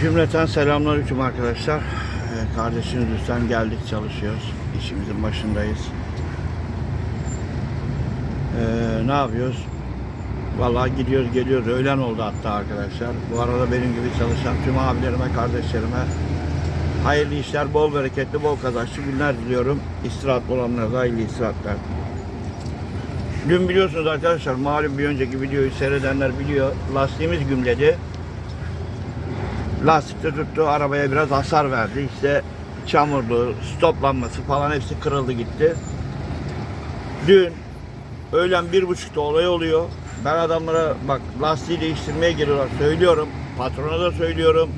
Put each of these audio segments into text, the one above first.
Cümleten selamünaleyküm arkadaşlar. Ee, kardeşiniz Hüsam geldik çalışıyoruz. İşimizin başındayız. Ee, ne yapıyoruz? Vallahi gidiyoruz geliyoruz. Öğlen oldu hatta arkadaşlar. Bu arada benim gibi çalışan tüm abilerime, kardeşlerime hayırlı işler, bol bereketli, bol kazançlı günler diliyorum. İstirahatlı olanlara da hayırlı istirahatler. Dün biliyorsunuz arkadaşlar malum bir önceki videoyu seyredenler biliyor. Lastiğimiz gümledi. Lastikte tuttu, arabaya biraz hasar verdi. İşte çamurlu, stoplanması falan hepsi kırıldı gitti. Dün öğlen bir buçukta olay oluyor. Ben adamlara bak lastiği değiştirmeye geliyorlar. Söylüyorum. Patrona da söylüyorum.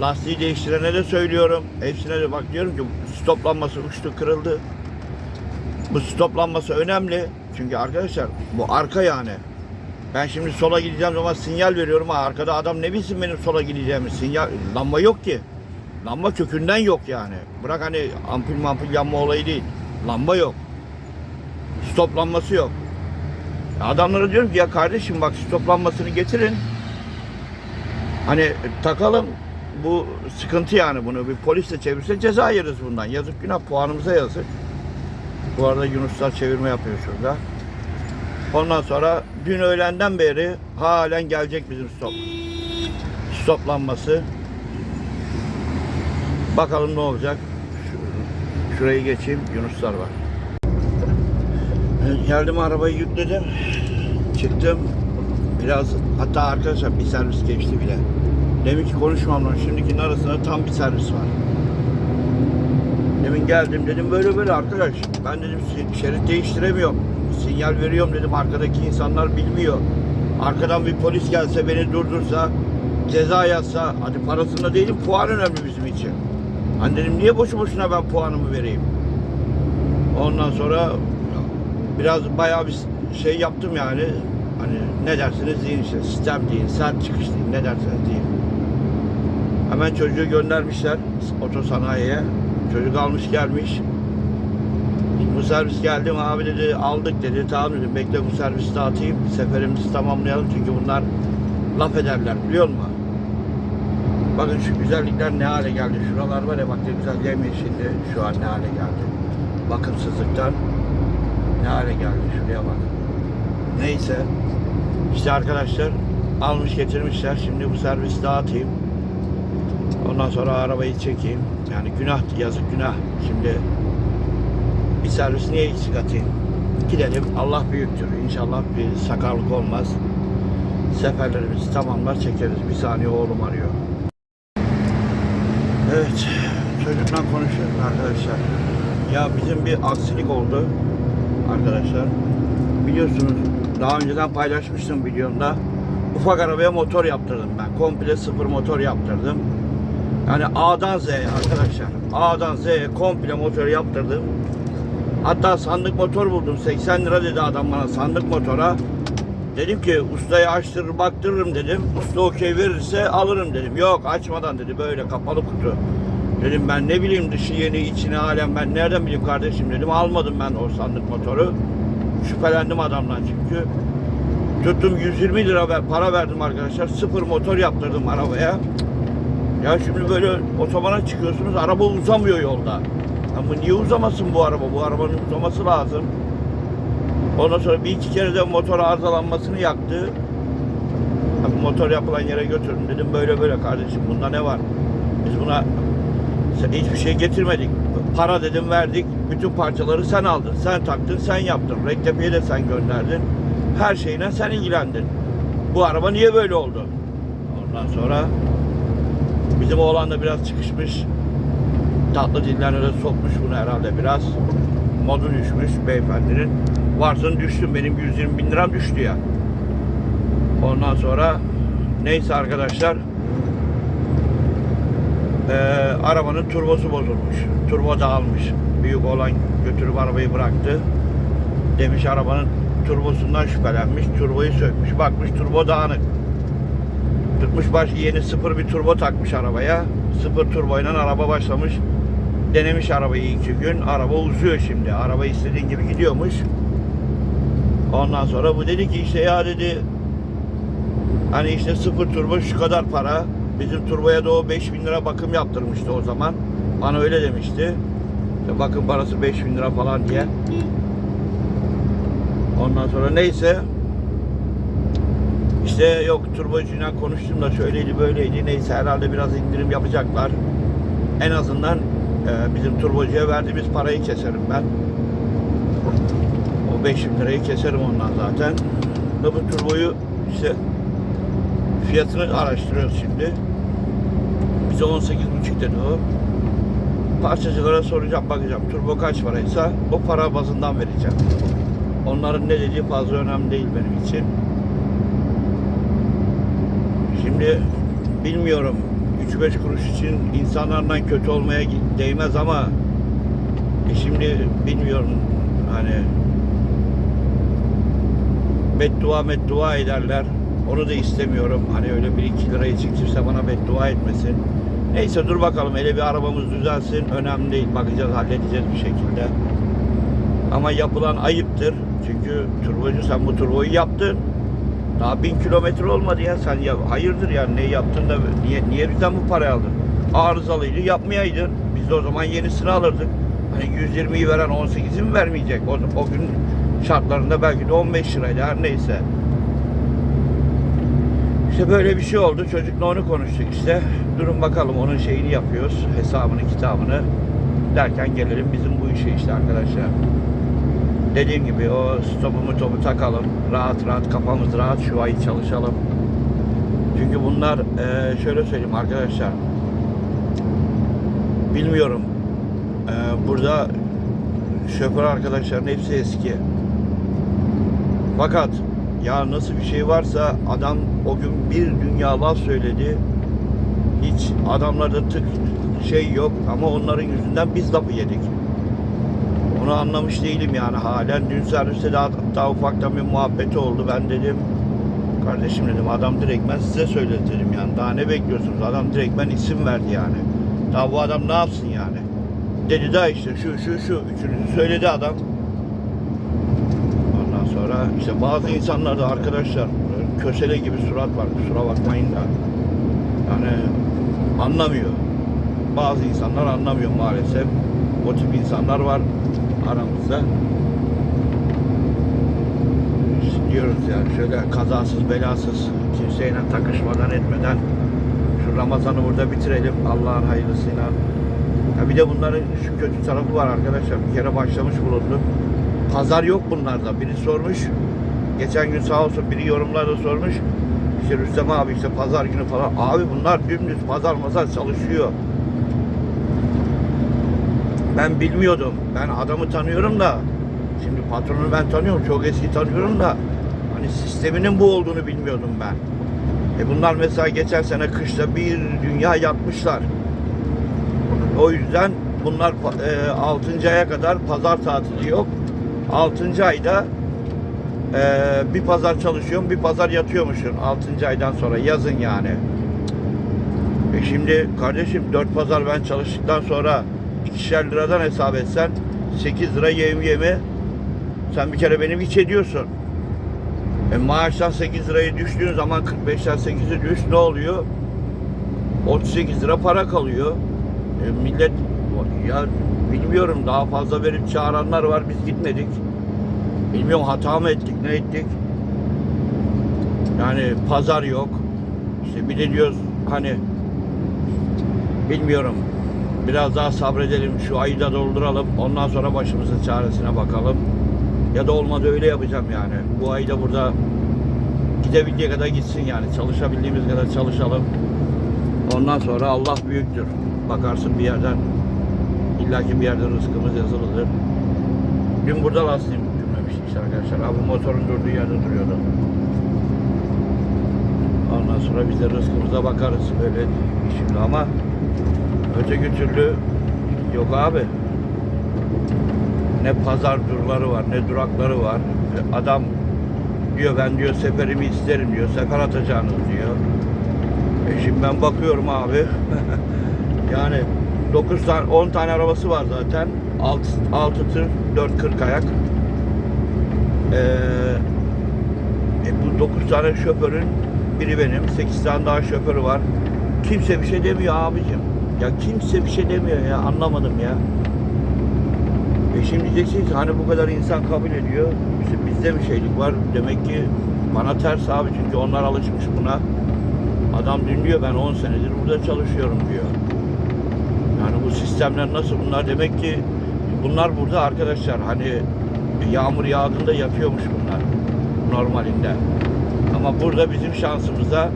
Lastiği değiştirene de söylüyorum. Hepsine de bak diyorum ki stoplanması uçtu kırıldı. Bu stoplanması önemli. Çünkü arkadaşlar bu arka yani. Ben şimdi sola gideceğim zaman sinyal veriyorum. Arkada adam ne bilsin benim sola gideceğimi. Sinyal, lamba yok ki. Lamba kökünden yok yani. Bırak hani ampul mampul yanma olayı değil. Lamba yok. Stop lambası yok. Adamlara diyorum ki ya kardeşim bak stop lambasını getirin. Hani takalım. Bu sıkıntı yani bunu. Bir polis de çevirse ceza yeriz bundan. Yazık günah puanımıza yazık. Bu arada Yunuslar çevirme yapıyor şurada. Ondan sonra dün öğlenden beri halen gelecek bizim stop. Stoplanması. Bakalım ne olacak. Şu- Şurayı geçeyim. Yunuslar var. Geldim arabayı yükledim. Çıktım. Biraz hatta arkadaşlar bir servis geçti bile. Demin ki konuşmam lan. Şimdikinin arasında tam bir servis var. Demin geldim dedim böyle böyle arkadaş. Ben dedim "şe- şerit değiştiremiyorum. Sinyal veriyorum dedim arkadaki insanlar bilmiyor. Arkadan bir polis gelse beni durdursa ceza yazsa hadi parasında değilim puan önemli bizim için. Hani dedim niye boşu boşuna ben puanımı vereyim. Ondan sonra biraz bayağı bir şey yaptım yani. Hani ne dersiniz deyin işte sistem deyin, sert çıkış deyin, ne derseniz deyin. Hemen çocuğu göndermişler otosanayiye. Çocuk almış gelmiş. Bu servis geldi mi abi dedi aldık dedi tamam dedim bekle bu servisi dağıtayım seferimizi tamamlayalım çünkü bunlar laf ederler biliyor musun? Bakın şu güzellikler ne hale geldi şuralar var ya bak ne güzel yemyeşildi şu an ne hale geldi. Bakımsızlıktan ne hale geldi şuraya bak. Neyse işte arkadaşlar almış getirmişler şimdi bu servisi dağıtayım. Ondan sonra arabayı çekeyim. Yani günah, yazık günah. Şimdi bir servis niye eksik atayım? Gidelim. Allah büyüktür. İnşallah bir sakarlık olmaz. Seferlerimizi tamamlar çekeriz. Bir saniye oğlum arıyor. Evet. Çocukla konuşuyoruz arkadaşlar. Ya bizim bir aksilik oldu. Arkadaşlar. Biliyorsunuz daha önceden paylaşmıştım videomda. Ufak arabaya motor yaptırdım ben. Komple sıfır motor yaptırdım. Yani A'dan Z'ye arkadaşlar. A'dan Z'ye komple motor yaptırdım. Hatta sandık motor buldum. 80 lira dedi adam bana sandık motora. Dedim ki ustaya açtırır baktırırım dedim. Usta okey verirse alırım dedim. Yok açmadan dedi böyle kapalı kutu. Dedim ben ne bileyim dışı yeni içine halen ben nereden bileyim kardeşim dedim. Almadım ben o sandık motoru. Şüphelendim adamdan çünkü. Tuttum 120 lira ver, para verdim arkadaşlar. Sıfır motor yaptırdım arabaya. Ya şimdi böyle otobana çıkıyorsunuz araba uzamıyor yolda. Ama niye uzamasın bu araba? Bu arabanın uzaması lazım. Ondan sonra bir iki kere de motor arızalanmasını yaktı. Abi motor yapılan yere götürdüm dedim böyle böyle kardeşim bunda ne var? Biz buna hiçbir şey getirmedik. Para dedim verdik. Bütün parçaları sen aldın. Sen taktın, sen yaptın. Rektepe'ye de sen gönderdin. Her şeyine sen ilgilendin. Bu araba niye böyle oldu? Ondan sonra Bizim oğlan da biraz çıkışmış. Tatlı dillerine de sokmuş bunu herhalde biraz. Modu düşmüş beyefendinin. Varsın düştüm benim 120 bin liram düştü ya. Ondan sonra neyse arkadaşlar eee, arabanın turbosu bozulmuş. Turbo dağılmış. Büyük olan götürüp arabayı bıraktı. Demiş arabanın turbosundan şüphelenmiş. Turboyu sökmüş. Bakmış turbo dağınık. Tutmuş baş yeni sıfır bir turbo takmış arabaya. Sıfır turboyla araba başlamış. Denemiş arabayı iki gün. Araba uzuyor şimdi. Araba istediğin gibi gidiyormuş. Ondan sonra bu dedi ki işte ya dedi hani işte sıfır turbo şu kadar para. bizim turboya da o 5000 lira bakım yaptırmıştı o zaman. Bana öyle demişti. İşte bakım parası 5000 lira falan diye. Ondan sonra neyse işte yok turbocuyla konuştum da şöyleydi böyleydi neyse herhalde biraz indirim yapacaklar. En azından e, bizim turbocuya verdiğimiz parayı keserim ben. O 5000 lirayı keserim ondan zaten. Da bu turboyu işte fiyatını araştırıyoruz şimdi. Bize 18,5 dedi o. Parçacılara soracağım bakacağım. Turbo kaç paraysa o para bazından vereceğim. Onların ne dediği fazla önemli değil benim için. Şimdi bilmiyorum 3-5 kuruş için insanlardan kötü olmaya değmez ama e şimdi bilmiyorum hani beddua meddua ederler. Onu da istemiyorum. Hani öyle 1-2 lira için kimse bana beddua etmesin. Neyse dur bakalım. Hele bir arabamız düzelsin. Önemli değil. Bakacağız, halledeceğiz bir şekilde. Ama yapılan ayıptır. Çünkü turbocu sen bu turboyu yaptın. Daha bin kilometre olmadı ya. Sen ya hayırdır yani ne yaptın da niye, niye bizden bu parayı aldın? Arızalıydı yapmayaydın. Biz de o zaman yenisini alırdık. Hani 120'yi veren 18'i mi vermeyecek? O, o gün şartlarında belki de 15 liraydı her neyse. İşte böyle bir şey oldu. Çocukla onu konuştuk işte. Durun bakalım onun şeyini yapıyoruz. Hesabını kitabını. Derken gelelim bizim bu işe işte arkadaşlar. Dediğim gibi o stopumu topu takalım. Rahat rahat kafamız rahat şu ay çalışalım. Çünkü bunlar şöyle söyleyeyim arkadaşlar. Bilmiyorum. Eee, burada şoför arkadaşların hepsi eski. Fakat ya nasıl bir şey varsa adam o gün bir dünya laf söyledi. Hiç adamlarda tık şey yok ama onların yüzünden biz lafı yedik. Onu anlamış değilim yani halen. Dün serviste daha, daha ufaktan bir muhabbeti oldu. Ben dedim kardeşim dedim adam direktmen size söyledi dedim yani. Daha ne bekliyorsunuz? Adam direktmen isim verdi yani. Daha bu adam ne yapsın yani? Dedi daha işte şu şu şu üçünüzü söyledi adam. Ondan sonra işte bazı insanlarda arkadaşlar kösele gibi surat var. Kusura bakmayın da. Yani anlamıyor. Bazı insanlar anlamıyor maalesef. O tip insanlar var aramızda. İşte diyoruz yani şöyle kazasız belasız kimseyle takışmadan etmeden Ramazan'ı burada bitirelim Allah'ın hayırlısıyla. Ya bir de bunların şu kötü tarafı var arkadaşlar. Bir kere başlamış bulunduk. Pazar yok bunlarda. Biri sormuş. Geçen gün sağ olsun biri yorumlarda sormuş. İşte Rüstem abi işte pazar günü falan. Abi bunlar dümdüz pazar mazar çalışıyor. Ben bilmiyordum. Ben adamı tanıyorum da. Şimdi patronu ben tanıyorum. Çok eski tanıyorum da. Hani sisteminin bu olduğunu bilmiyordum ben. E bunlar mesela geçen sene kışta bir dünya yatmışlar. O yüzden bunlar e, 6. aya kadar pazar tatili yok. 6. ayda e, bir pazar çalışıyorum, bir pazar yatıyormuşsun 6. aydan sonra yazın yani. E şimdi kardeşim 4 pazar ben çalıştıktan sonra ikişer liradan hesap etsen 8 lira yem yemi sen bir kere benim iç ediyorsun. E maaştan 8 liraya düştüğün zaman 45'ten 8'e düş ne oluyor? 38 lira para kalıyor. E, millet ya bilmiyorum daha fazla verip çağıranlar var biz gitmedik. Bilmiyorum hata mı ettik ne ettik. Yani pazar yok. İşte bir de diyoruz hani bilmiyorum biraz daha sabredelim şu ayı da dolduralım ondan sonra başımızın çaresine bakalım. Ya da olmadı öyle yapacağım yani. Bu ayda burada gidebildiği kadar gitsin yani. Çalışabildiğimiz kadar çalışalım. Ondan sonra Allah büyüktür. Bakarsın bir yerden illaki bir yerde rızkımız yazılıdır. Dün burada bükülmemişti işte arkadaşlar. Ha, bu motorun durduğu yerde duruyordu. Ondan sonra biz de rızkımıza bakarız öyle şimdi ama öteki türlü yok abi. Ne pazar durları var, ne durakları var. Adam diyor ben diyor seferimi isterim diyor. Sefer atacağınız diyor. E şimdi ben bakıyorum abi. yani 9 tane 10 tane arabası var zaten. 6 6 tır 440 ayak. Ee, e bu 9 tane şoförün biri benim. 8 tane daha şoförü var. Kimse bir şey demiyor abicim. Ya kimse bir şey demiyor ya anlamadım ya. Şimdi diyeceksiniz hani bu kadar insan kabul ediyor. İşte bizde bir şeylik var. Demek ki bana ters abi çünkü onlar alışmış buna. Adam dinliyor ben 10 senedir burada çalışıyorum diyor. Yani bu sistemler nasıl bunlar demek ki bunlar burada arkadaşlar hani yağmur yağdığında yapıyormuş bunlar normalinde. Ama burada bizim şansımıza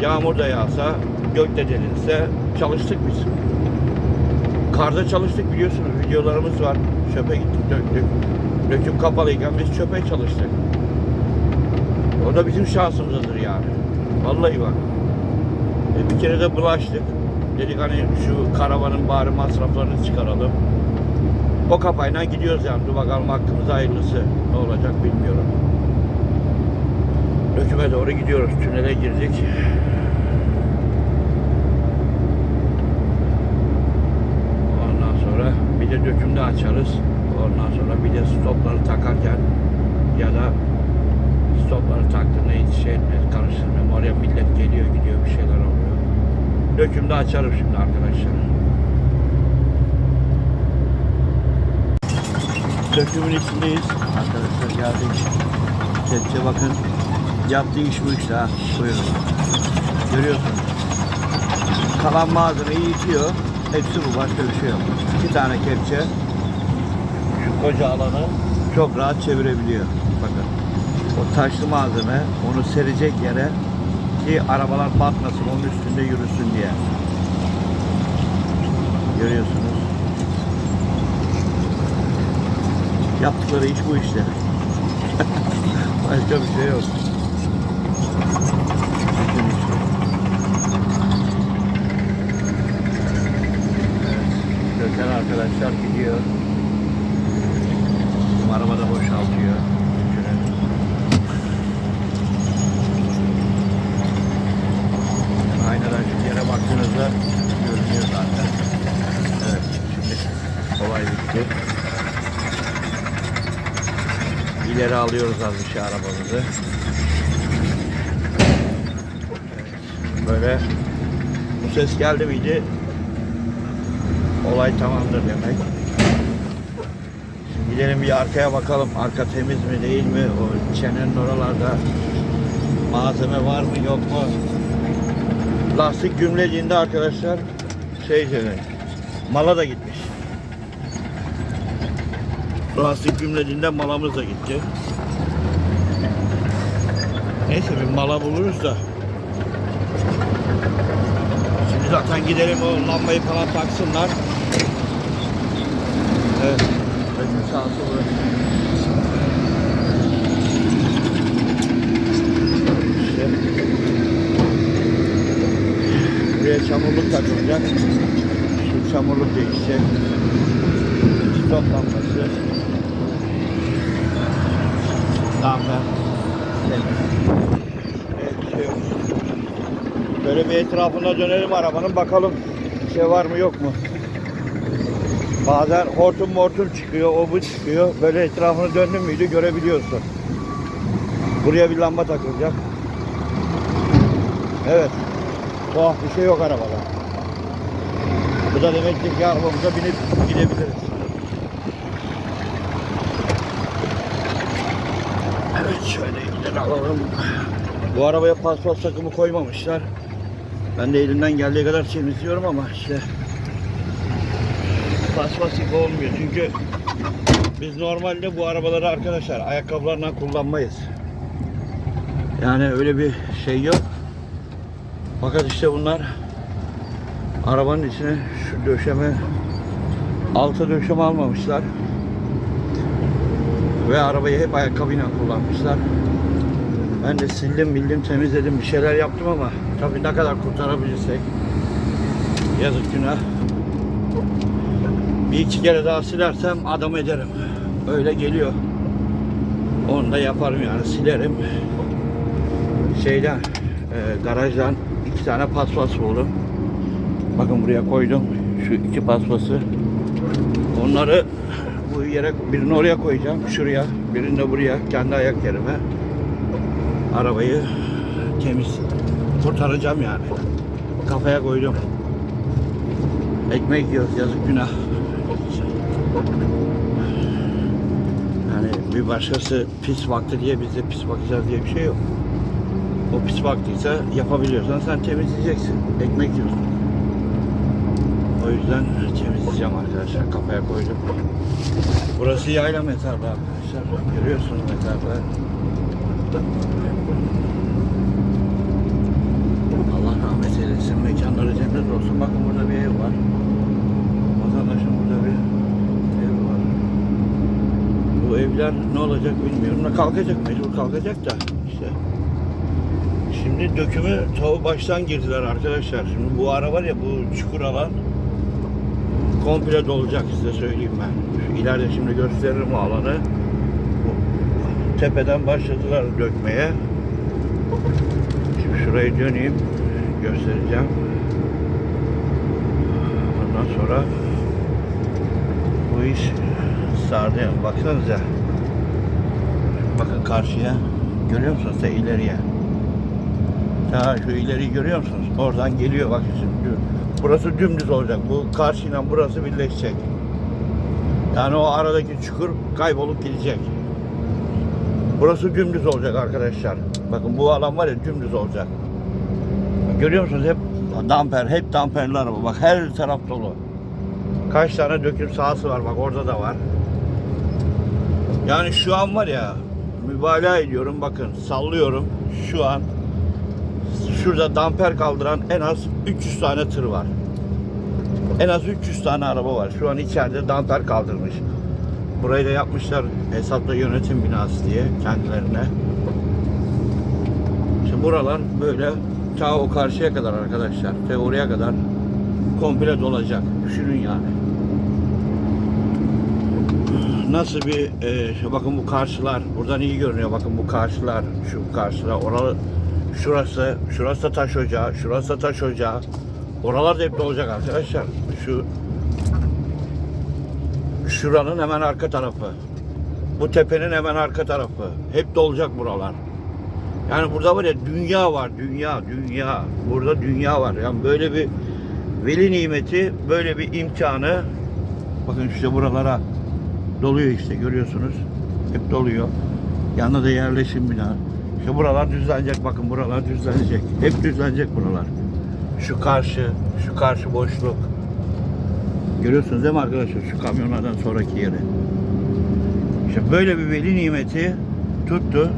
yağmur da yağsa gök de delinse çalıştık biz. Karda çalıştık biliyorsunuz videolarımız var. Çöpe gittik döktük. Döküm kapalıyken biz çöpe çalıştık. O da bizim şansımızdır yani. Vallahi bak. E bir kere de bulaştık. Dedik hani şu karavanın bari masraflarını çıkaralım. O kafayla gidiyoruz yani. Dur bakalım hakkımıza hayırlısı. Ne olacak bilmiyorum. Döküme doğru gidiyoruz. Tünele girdik. Ondan sonra bir de dökümde açarız. Ondan sonra bir de stopları takarken ya da stopları taktığında hiç şey etmez, karıştırmıyorum. Oraya millet geliyor gidiyor bir şeyler oluyor. Dökümde açarım şimdi arkadaşlar. Dökümün içindeyiz. Arkadaşlar geldik. Kepçe bakın. Yaptığı iş bu işte ha. Buyurun. Görüyorsunuz. Kalan malzemeyi yıkıyor. Hepsi bu. Başka bir şey yok. İki tane kepçe. Şu koca alanı çok rahat çevirebiliyor. Bakın. O taşlı malzeme onu serecek yere ki arabalar batmasın onun üstünde yürüsün diye. Görüyorsunuz. Yaptıkları iş bu işte. Başka bir şey yok. Bütün iş bu. Gökhan arkadaşlar gidiyor. Bizim araba da boşaltıyor. Aynadan şu yere baktığınızda görünüyor zaten. Evet, şimdi kolay bitti. İleri alıyoruz az bir şey arabamızı. Böyle bu ses geldi miydi olay tamamdır demek. Şimdi gidelim bir arkaya bakalım. Arka temiz mi değil mi? O çenenin oralarda malzeme var mı yok mu? Lastik gümlediğinde arkadaşlar şey demek. Mala da gitmiş. Lastik gümlediğinde malamız da gitti. Neyse bir mala buluruz da. Şimdi zaten gidelim o lambayı falan taksınlar. Evet. Bakın sağ solu. İşte. Buraya çamurluk takılacak. Şu çamurluk değişecek. Stop lambası. Lamba. Evet, şey yok. Böyle bir etrafına dönelim arabanın bakalım bir şey var mı yok mu? Bazen hortum mortum çıkıyor, o bu çıkıyor. Böyle etrafını döndün müydü görebiliyorsun. Buraya bir lamba takılacak. Evet. Tuhaf bir şey yok arabada. Bu da demektir ki arabamıza binip gidebiliriz. Evet şöyle ileri alalım. Bu arabaya paspas takımı koymamışlar. Ben de elimden geldiği kadar temizliyorum ama işte paspaslık olmuyor çünkü biz normalde bu arabaları arkadaşlar ayakkabılarla kullanmayız. Yani öyle bir şey yok. Fakat işte bunlar arabanın içine şu döşeme altı döşeme almamışlar. Ve arabayı hep ayakkabıyla kullanmışlar. Ben de sildim bildim temizledim bir şeyler yaptım ama tabii ne kadar kurtarabilirsek yazık günah. Bir iki kere daha silersem adam ederim. Öyle geliyor. Onu da yaparım yani silerim. Şeyden e, garajdan iki tane paspas buldum. Bakın buraya koydum. Şu iki paspası. Onları bu yere birini oraya koyacağım. Şuraya. Birini de buraya. Kendi ayak yerime. Arabayı temiz kurtaracağım yani. kafaya koydum. Ekmek yiyoruz yazık günah. Yani bir başkası pis baktı diye biz de pis bakacağız diye bir şey yok. O pis baktıysa yapabiliyorsan sen temizleyeceksin. Ekmek yiyorsun. O yüzden temizleyeceğim arkadaşlar. Kafaya koydum. Burası yayla mezarlığı arkadaşlar. Görüyorsunuz mezarlığı. Allah rahmet eylesin. Mekanları cennet olsun. Bakın burada bir ev var. Vatandaşın burada bir ev var. Evler ne olacak bilmiyorum. Kalkacak mecbur kalkacak da işte. Şimdi dökümü ta baştan girdiler arkadaşlar. Şimdi bu ara var ya bu çukur alan komple dolacak size söyleyeyim ben. İleride şimdi gösteririm o alanı. Tepeden başladılar dökmeye. Şimdi şurayı döneyim göstereceğim. Ondan sonra bu iş sardı. Baksanıza. Bakın karşıya. Görüyor musunuz da ileriye? Ha şu ileriyi görüyor musunuz? Oradan geliyor bakın şimdi. Burası dümdüz olacak. Bu karşıyla burası birleşecek. Yani o aradaki çukur kaybolup gidecek. Burası dümdüz olacak arkadaşlar. Bakın bu alan var ya dümdüz olacak. Görüyor musunuz hep damper, hep damperli araba. Bak her taraf dolu. Kaç tane döküm sahası var bak orada da var. Yani şu an var ya mübalağa ediyorum bakın sallıyorum şu an şurada damper kaldıran en az 300 tane tır var. En az 300 tane araba var. Şu an içeride damper kaldırmış. Burayı da yapmışlar hesapla yönetim binası diye kendilerine. İşte buralar böyle ta o karşıya kadar arkadaşlar. Te oraya kadar komple dolacak. Düşünün yani. Nasıl bir e, bakın bu karşılar buradan iyi görünüyor. Bakın bu karşılar şu karşılar oralı şurası şurası da taş ocağı şurası da taş ocağı. Oralar da hep dolacak arkadaşlar. Şu şuranın hemen arka tarafı. Bu tepenin hemen arka tarafı. Hep dolacak buralar. Yani burada var ya dünya var dünya dünya. Burada dünya var. Yani böyle bir veli nimeti böyle bir imkanı bakın işte buralara doluyor işte görüyorsunuz. Hep doluyor. Yanında da yerleşim bina. İşte buralar düzlenecek bakın buralar düzlenecek. Hep düzlenecek buralar. Şu karşı, şu karşı boşluk. Görüyorsunuz değil mi arkadaşlar şu kamyonlardan sonraki yeri. İşte böyle bir veli nimeti tuttu.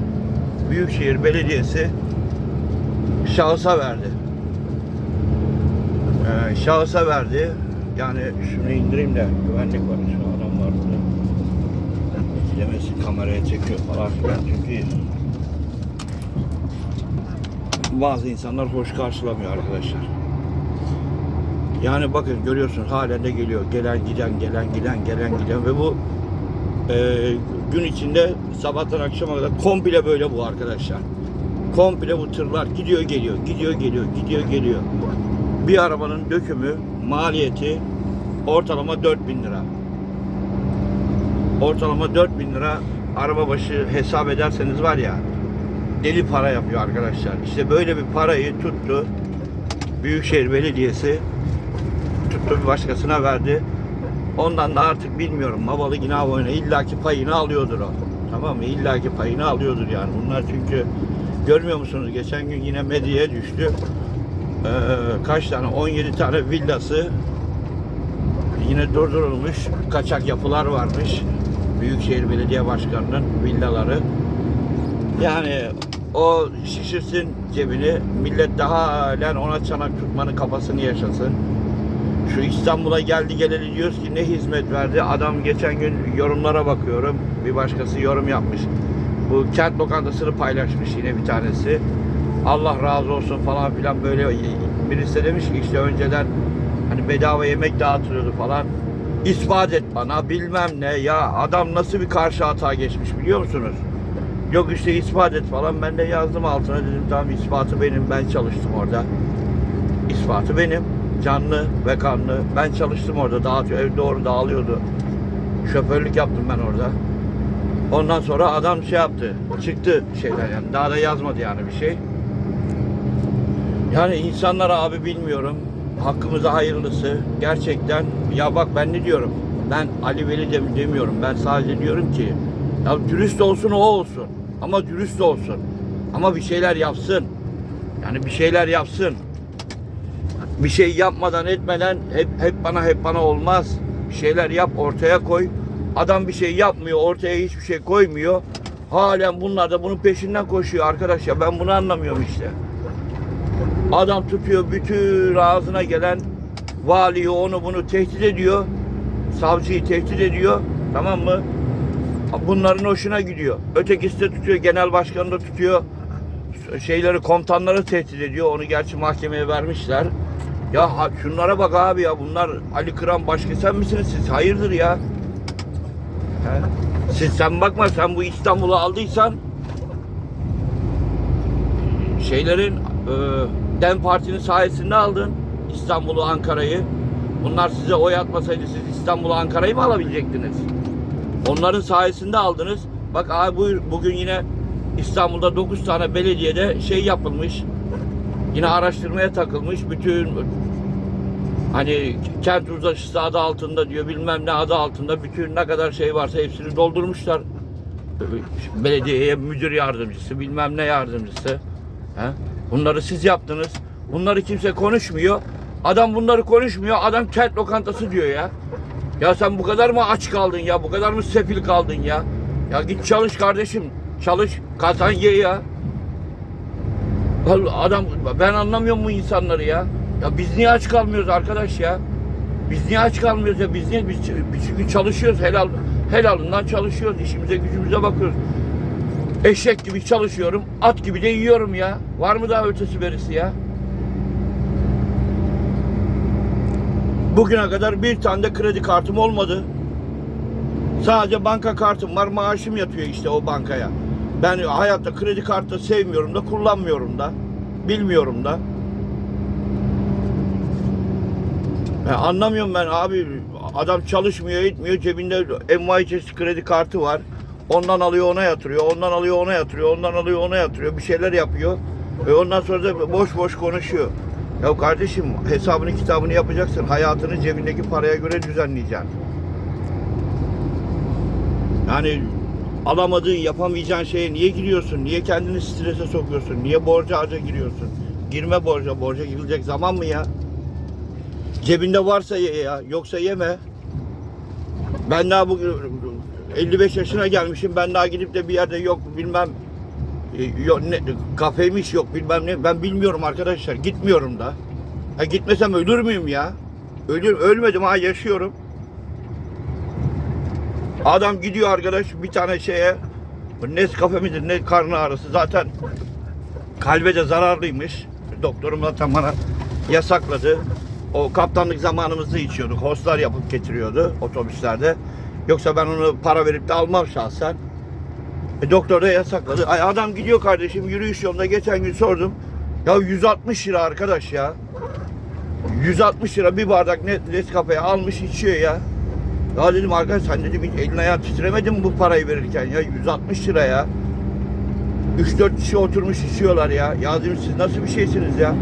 Büyükşehir Belediyesi şahısa verdi. Ee, şahısa verdi. Yani şunu indireyim de güvenlik var. Şu burada. Etkilemesi kameraya çekiyor falan filan. Çünkü bazı insanlar hoş karşılamıyor arkadaşlar. Yani bakın görüyorsunuz halen de geliyor. Gelen giden gelen giden gelen giden ve bu e, gün içinde sabahtan akşama kadar komple böyle bu arkadaşlar. Komple bu tırlar gidiyor geliyor, gidiyor geliyor, gidiyor geliyor. Bir arabanın dökümü maliyeti ortalama 4000 lira. Ortalama 4000 lira araba başı hesap ederseniz var ya deli para yapıyor arkadaşlar. İşte böyle bir parayı tuttu Büyükşehir Belediyesi tuttu bir başkasına verdi. Ondan da artık bilmiyorum Mabalı Günah oyuna illaki payını alıyordur o. Tamam mı? İllaki payını alıyordur yani. Bunlar çünkü görmüyor musunuz? Geçen gün yine medyaya düştü. Ee, kaç tane? 17 tane villası yine durdurulmuş. Kaçak yapılar varmış. Büyükşehir Belediye Başkanı'nın villaları. Yani o şişirsin cebini. Millet daha halen ona çanak tutmanın kafasını yaşasın. Şu İstanbul'a geldi geleli diyoruz ki ne hizmet verdi. Adam geçen gün yorumlara bakıyorum. Bir başkası yorum yapmış. Bu kent lokantasını paylaşmış yine bir tanesi. Allah razı olsun falan filan böyle birisi de demiş ki işte önceden hani bedava yemek dağıtılıyordu falan. İspat et bana bilmem ne ya adam nasıl bir karşı hata geçmiş biliyor musunuz? Yok işte ispat et falan ben de yazdım altına dedim tamam ispatı benim ben çalıştım orada. İspatı benim canlı ve kanlı ben çalıştım orada dağıtıyor ev doğru dağılıyordu. Şoförlük yaptım ben orada. Ondan sonra adam şey yaptı çıktı şeyler yani daha da yazmadı yani bir şey. Yani insanlara abi bilmiyorum. Hakkımıza hayırlısı. Gerçekten ya bak ben ne diyorum? Ben Ali Veli de demiyorum. Ben sadece diyorum ki ya dürüst olsun o olsun. Ama dürüst olsun. Ama bir şeyler yapsın. Yani bir şeyler yapsın. Bir şey yapmadan etmeden hep hep bana hep bana olmaz. Bir şeyler yap ortaya koy. Adam bir şey yapmıyor, ortaya hiçbir şey koymuyor. Halen bunlar da bunun peşinden koşuyor arkadaş ya. Ben bunu anlamıyorum işte. Adam tutuyor bütün ağzına gelen valiyi onu bunu tehdit ediyor. Savcıyı tehdit ediyor. Tamam mı? Bunların hoşuna gidiyor. Ötekisi de tutuyor. Genel başkanı da tutuyor. Şeyleri komutanları tehdit ediyor. Onu gerçi mahkemeye vermişler. Ya şunlara bak abi ya. Bunlar Ali Kıran başka sen misiniz siz? Hayırdır ya? He? Siz sen bakma sen bu İstanbul'u aldıysan şeylerin e, DEM Parti'nin sayesinde aldın İstanbul'u, Ankara'yı. Bunlar size oy atmasaydı siz İstanbul'u, Ankara'yı mı alabilecektiniz? Onların sayesinde aldınız. Bak abi bu, bugün yine İstanbul'da 9 tane belediyede şey yapılmış. Yine araştırmaya takılmış. Bütün hani kent uzlaşısı adı altında diyor bilmem ne adı altında bütün ne kadar şey varsa hepsini doldurmuşlar. Belediyeye müdür yardımcısı bilmem ne yardımcısı. He? Bunları siz yaptınız. Bunları kimse konuşmuyor. Adam bunları konuşmuyor. Adam kent lokantası diyor ya. Ya sen bu kadar mı aç kaldın ya? Bu kadar mı sefil kaldın ya? Ya git çalış kardeşim. Çalış, kazan ye ya. Adam ben anlamıyorum bu insanları ya. Ya biz niye aç kalmıyoruz arkadaş ya? Biz niye aç kalmıyoruz ya? Biz niye biz, biz çünkü çalışıyoruz helal helalından çalışıyoruz. işimize gücümüze bakıyoruz. Eşek gibi çalışıyorum. At gibi de yiyorum ya. Var mı daha ötesi berisi ya? Bugüne kadar bir tane de kredi kartım olmadı. Sadece banka kartım var. Maaşım yatıyor işte o bankaya. Ben hayatta kredi kartı sevmiyorum da kullanmıyorum da. Bilmiyorum da. Ya anlamıyorum ben abi. Adam çalışmıyor etmiyor. Cebinde çeşit kredi kartı var. Ondan alıyor ona yatırıyor. Ondan alıyor ona yatırıyor. Ondan alıyor ona yatırıyor. Bir şeyler yapıyor. Ve ondan sonra da boş boş konuşuyor. Ya kardeşim hesabını kitabını yapacaksın. Hayatını cebindeki paraya göre düzenleyeceksin. Yani alamadığın, yapamayacağın şeye niye giriyorsun? Niye kendini strese sokuyorsun? Niye borca harca giriyorsun? Girme borca. Borca girilecek zaman mı ya? Cebinde varsa ye ya. Yoksa yeme. Ben daha bugün 55 yaşına gelmişim. Ben daha gidip de bir yerde yok bilmem e, yok ne kafeymiş yok bilmem ne. Ben bilmiyorum arkadaşlar. Gitmiyorum da. Ha gitmesem ölür müyüm ya? Ölür ölmedim ha yaşıyorum. Adam gidiyor arkadaş bir tane şeye Nescafe midir ne karnı ağrısı zaten kalbe de zararlıymış. Doktorum zaten bana yasakladı. O kaptanlık zamanımızda içiyorduk. Hostlar yapıp getiriyordu otobüslerde. Yoksa ben onu para verip de almam şahsen. E, doktor da yasakladı. Ay, adam gidiyor kardeşim yürüyüş yolunda geçen gün sordum. Ya 160 lira arkadaş ya. 160 lira bir bardak net Nescafe'ye almış içiyor ya. Ya dedim arkadaş sen dedim hiç elin ayağın titremedi mi bu parayı verirken ya 160 lira ya. 3-4 kişi oturmuş içiyorlar ya. Ya dedim siz nasıl bir şeysiniz ya?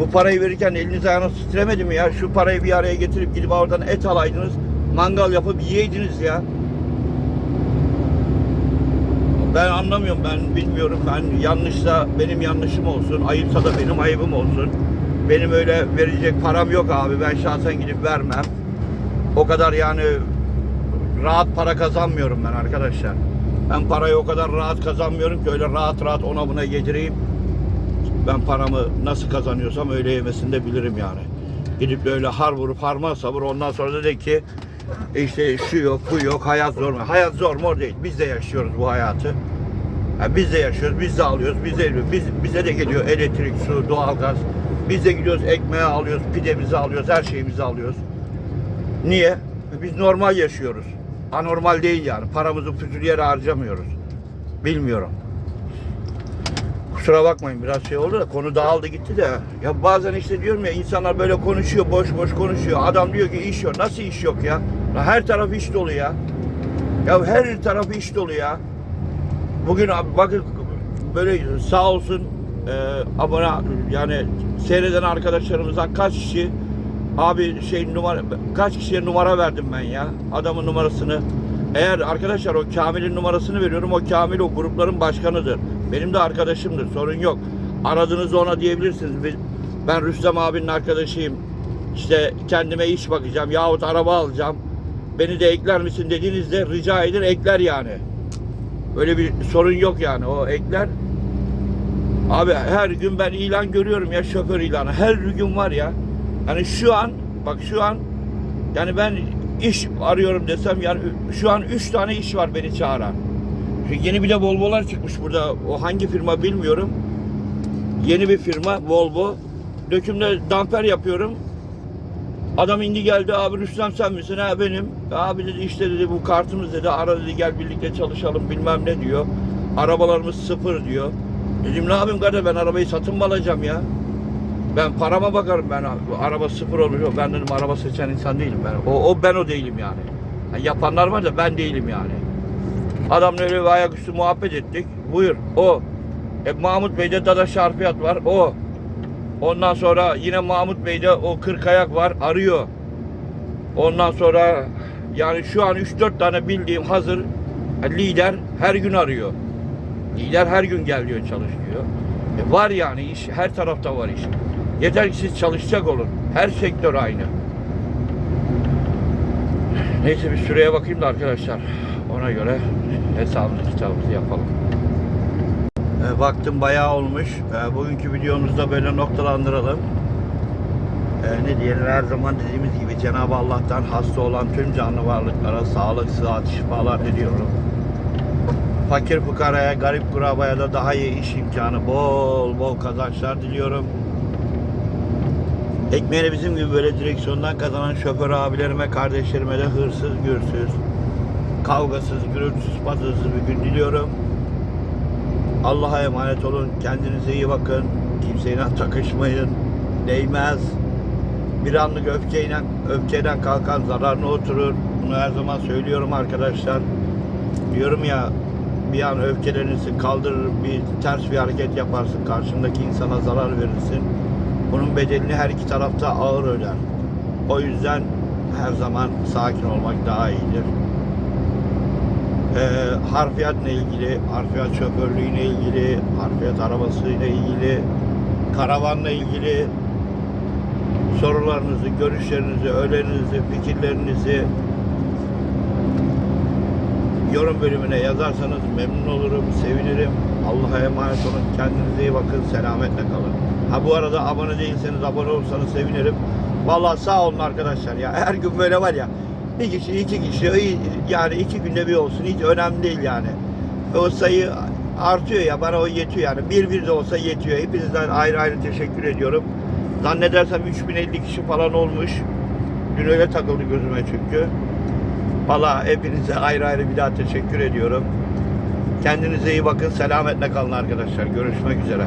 Bu parayı verirken eliniz ayağınız titremedi mi ya? Şu parayı bir araya getirip gidip oradan et alaydınız. Mangal yapıp yiyeydiniz ya. Ben anlamıyorum ben bilmiyorum ben yanlışsa benim yanlışım olsun ayıpsa da benim ayıbım olsun. Benim öyle verecek param yok abi ben şahsen gidip vermem. O kadar yani rahat para kazanmıyorum ben arkadaşlar. Ben parayı o kadar rahat kazanmıyorum ki öyle rahat rahat ona buna yedireyim. Ben paramı nasıl kazanıyorsam öyle yemesini de bilirim yani. Gidip de öyle har vurup harman sabır ondan sonra da de ki "E işte şu yok bu yok hayat zor mu? Hayat zor mu değil. Biz de yaşıyoruz bu hayatı. Ha, biz de yaşıyoruz, biz de alıyoruz, biz de biz, bize de geliyor elektrik, su, doğalgaz. Biz de gidiyoruz ekmeği alıyoruz, pidemizi alıyoruz, her şeyimizi alıyoruz. Niye? Biz normal yaşıyoruz. Anormal değil yani. Paramızı füzül yere harcamıyoruz. Bilmiyorum. Kusura bakmayın biraz şey oldu da konu dağıldı gitti de. Ya bazen işte diyorum ya insanlar böyle konuşuyor boş boş konuşuyor. Adam diyor ki iş yok. Nasıl iş yok ya? Her taraf iş dolu ya. Ya her tarafı iş dolu ya. Bugün bakın böyle sağ olsun e, abone yani seyreden arkadaşlarımızdan kaç kişi abi şey numara kaç kişiye numara verdim ben ya adamın numarasını. Eğer arkadaşlar o Kamil'in numarasını veriyorum. O Kamil o grupların başkanıdır. Benim de arkadaşımdır. Sorun yok. Aradığınızda ona diyebilirsiniz. Ben Rüstem abinin arkadaşıyım. İşte kendime iş bakacağım yahut araba alacağım. Beni de ekler misin dediğinizde rica edin ekler yani. Öyle bir sorun yok yani o ekler. Abi her gün ben ilan görüyorum ya şoför ilanı. Her gün var ya. Hani şu an bak şu an yani ben iş arıyorum desem yani şu an 3 tane iş var beni çağıran. Yeni bir de Volvo'lar çıkmış burada. O hangi firma bilmiyorum. Yeni bir firma Volvo. Dökümde damper yapıyorum. Adam indi geldi abi Rüstem sen misin? Ha benim. Abi dedi işte dedi bu kartımız dedi ara dedi gel birlikte çalışalım bilmem ne diyor. Arabalarımız sıfır diyor. Dedim ne yapayım kardeş ben arabayı satın mı alacağım ya? Ben parama bakarım ben araba sıfır olmuş. Ben dedim araba seçen insan değilim ben. O, o ben o değilim yani. Yani yapanlar var da ben değilim yani. Adamla öyle bir ayaküstü muhabbet ettik. Buyur o. E, Mahmut Bey'de Dada Şarfiyat var. O. Ondan sonra yine Mahmut Bey'de o 40 ayak var. Arıyor. Ondan sonra yani şu an 3-4 tane bildiğim hazır lider her gün arıyor. Lider her gün gel diyor çalış diyor. E var yani iş her tarafta var iş. Yeter ki siz çalışacak olun. Her sektör aynı. Neyse bir süreye bakayım da arkadaşlar. Ona göre hesabımızı kitabımızı yapalım. E, baktım bayağı olmuş. E, bugünkü videomuzda böyle noktalandıralım. E, ne diyelim her zaman dediğimiz gibi Cenab-ı Allah'tan hasta olan tüm canlı varlıklara sağlık, sıhhat, şifalar diliyorum. Fakir fukaraya, garip kurabaya da daha iyi iş imkanı, bol bol kazançlar diliyorum. Ekmeğini bizim gibi böyle direksiyondan kazanan şoför abilerime, kardeşlerime de hırsız, gürsüz, kavgasız, gürültüsüz, patırsız bir gün diliyorum. Allah'a emanet olun. Kendinize iyi bakın. Kimseyle takışmayın. Değmez. Bir anlık öfkeyle, öfkeden kalkan zararına oturur. Bunu her zaman söylüyorum arkadaşlar. Diyorum ya bir an öfkelenirsin, kaldırır, bir ters bir hareket yaparsın, karşındaki insana zarar verirsin. Bunun bedelini her iki tarafta ağır öder. O yüzden her zaman sakin olmak daha iyidir. Ee, harfiyatla ilgili, harfiyat şoförlüğüne ilgili, harfiyat arabasıyla ilgili, karavanla ilgili sorularınızı, görüşlerinizi, önerinizi, fikirlerinizi yorum bölümüne yazarsanız memnun olurum, sevinirim. Allah'a emanet olun. Kendinize iyi bakın. Selametle kalın. Ha bu arada abone değilseniz abone olursanız sevinirim. Vallahi sağ olun arkadaşlar ya. Her gün böyle var ya. Bir kişi, iki kişi, yani iki günde bir olsun. Hiç önemli değil yani. O sayı artıyor ya bana o yetiyor yani. Bir bir de olsa yetiyor. Hepinizden ayrı ayrı teşekkür ediyorum. Zannedersem 3050 kişi falan olmuş. Dün öyle takıldı gözüme çünkü. Valla hepinize ayrı ayrı bir daha teşekkür ediyorum. Kendinize iyi bakın. Selametle kalın arkadaşlar. Görüşmek üzere.